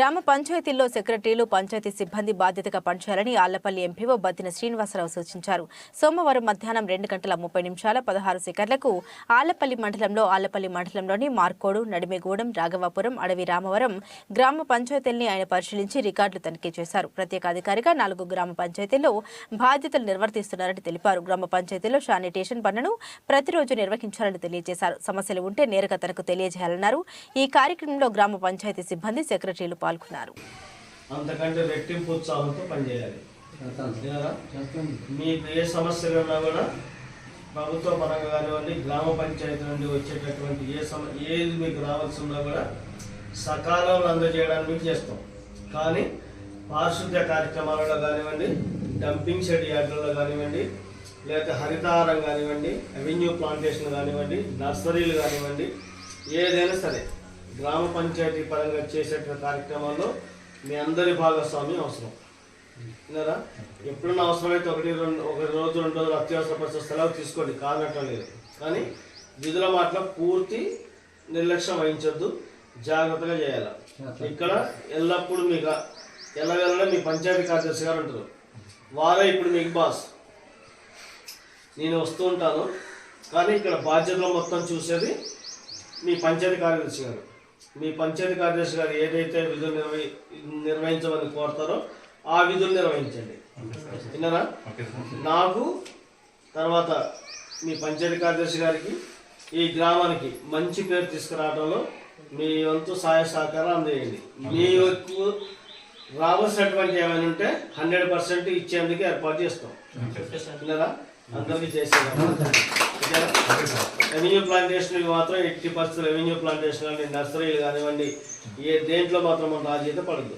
గ్రామ పంచాయతీల్లో సెక్రటరీలు పంచాయతీ సిబ్బంది బాధ్యతగా పనిచేయాలని ఆళ్ళపల్లి ఎంపీఓ బద్దిన శ్రీనివాసరావు సూచించారు. సోమవారం మధ్యాహ్నం రెండు గంటల ముప్పై నిమిషాల పదహారు సెకండ్లకు ఆళ్ళపల్లి మండలంలో ఆళ్ళపల్లి మండలంలోని మార్కోడు నడిమిగూడెం రాఘవాపురం అడవి రామవరం గ్రామ పంచాయతీల్ని ఆయన పరిశీలించి రికార్డులు తనిఖీ చేశారు. ప్రత్యేక అధికారిగా నాలుగు గ్రామ పంచాయతీల్లో బాధ్యతలు నిర్వర్తిస్తున్నారని తెలిపారు. గ్రామ పంచాయతీలో శానిటేషన్ పనులను ప్రతిరోజు నిర్వహించాలని తెలియజేశారు. సమస్యలు ఉంటే నేరుగా తనకు తెలియజేయాలన్నారు. ఈ కార్యక్రమంలో గ్రామ పంచాయతీ సిబ్బంది సెక్రటరీలు పాల్గొన్నారు. అంతకంటే రెట్టింపు ఉత్సాహంతో పనిచేయాలి. మీకు ఏ సమస్యలు ఉన్నా కూడా ప్రభుత్వ పరంగా కానివ్వండి గ్రామ పంచాయతీ నుండి వచ్చేటటువంటి ఏ సమ ఏది మీకు రావాల్సి ఉన్నా కూడా సకాలంలో అందజేయడానికి మీకు చేస్తాం. కానీ పారిశుద్ధ్య కార్యక్రమాలలో కానివ్వండి డంపింగ్ షెడ్ యార్డులలో కానివ్వండి లేకపోతే హరితహారం కానివ్వండి అవెన్యూ ప్లాంటేషన్ కానివ్వండి నర్సరీలు కానివ్వండి ఏదైనా సరే గ్రామ పంచాయతీ పరంగా చేసేటువంటి కార్యక్రమాల్లో మీ అందరి భాగస్వామ్యం అవసరం. విన్నారా? ఎప్పుడన్నా అవసరమైతే ఒకటి రెండు ఒక రోజు రెండు రోజులు అత్యవసర పరిస్థితి సెలవు తీసుకోండి కాదనటం లేదు. కానీ విధుల మాటలో పూర్తి నిర్లక్ష్యం వహించొద్దు జాగ్రత్తగా చేయాలి. ఇక్కడ ఎల్లప్పుడూ మీకు ఎల్లవెల్ల మీ పంచాయతీ కార్యదర్శి గారు ఉంటారు. వారే ఇప్పుడు మీకు బాస్. నేను వస్తూ ఉంటాను. కానీ ఇక్కడ బాధ్యతలు మొత్తం చూసేది మీ పంచాయతీ కార్యదర్శి గారు. మీ పంచాయతీ కార్యదర్శి గారు ఏదైతే విధులు నిర్వహి నిర్వహించమని కోరతారో ఆ విధులు నిర్వహించండి. విన్నారా? నాకు తర్వాత మీ పంచాయతీ కార్యదర్శి గారికి ఈ గ్రామానికి మంచి పేరు తీసుకురావడంలో మీ వంతు సహాయ సహకారం అందజేయండి. మీ రావాల్సినటువంటి ఏమైనా ఉంటే హండ్రెడ్ పర్సెంట్ ఇచ్చేందుకు ఏర్పాటు చేస్తాం. విన్నారా? అందరికీ చేసేదాం రెవెన్యూ ప్లాంటేషన్ మాత్రం ఎట్టి పర్సెంట్ రెవెన్యూ ప్లాంటేషన్ కానీ నర్సరీలు కానివ్వండి ఏ దేంట్లో మాత్రం మనం రాజీత పడదు.